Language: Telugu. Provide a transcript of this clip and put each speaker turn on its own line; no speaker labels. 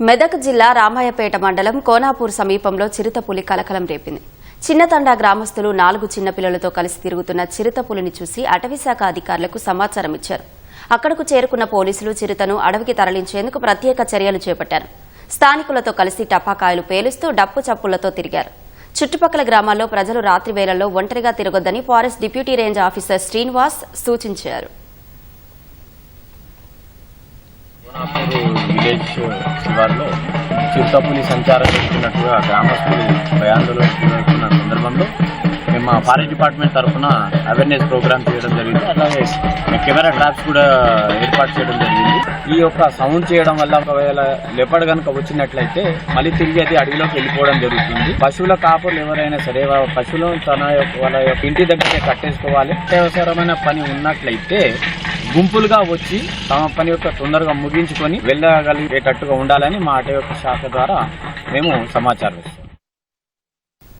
మెదక్ జిల్లా రామాయపేట మండలం కోనాపూర్ సమీపంలో చిరుతపులి కలకలం రేపింది. చిన్నతండా గ్రామస్తులు నాలుగు చిన్నపిల్లలతో కలిసి తిరుగుతున్న చిరుతపులిని చూసి అటవీశాఖ అధికారులకు సమాచారం ఇచ్చారు. అక్కడకు చేరుకున్న పోలీసులు చిరుతను అడవికి తరలించేందుకు ప్రత్యేక చర్యలు చేపట్టారు. స్థానికులతో కలిసి టపాకాయలు పేలుస్తూ డప్పు చప్పులతో తిరిగారు. చుట్టుపక్కల గ్రామాల్లో ప్రజలు రాత్రి వేళల్లో ఒంటరిగా తిరగొద్దని forest deputy range officer Srinivas సూచించారు
కోనాపూరు విలేజ్ శివార్లో చిరుతపులి సంచారం చేస్తున్నట్టుగా గ్రామస్తులు భయాందోళన చేస్తున్న సందర్భంలో మేము మా ఫారెస్ట్ డిపార్ట్మెంట్ తరఫున అవేర్నెస్ ప్రోగ్రామ్ చేయడం జరిగింది. అలాగే కెమెరా ట్రాప్స్ కూడా ఏర్పాటు చేయడం జరిగింది. ఈ యొక్క సౌండ్ చేయడం వల్ల ఒకవేళ లెపడ్ కనుక వచ్చినట్లయితే మళ్ళీ తిరిగి అది అడవిలోకి వెళ్ళిపోవడం జరుగుతుంది. పశువుల కాపులు ఎవరైనా సరే వా- పశువులను తన యొక్క వాళ్ళ యొక్క ఇంటి దగ్గరే కట్టేసుకోవాలి. అత్యవసరమైన పని ఉన్నట్లయితే గుంపులుగా వచ్చి తమ పని యొక్క తొందరగా ముగించుకొని వెళ్ళగలిగేటట్టుగా ఉండాలని మా అటవీ యొక్క శాఖ ద్వారా మేము సమాచారం ఇస్తాం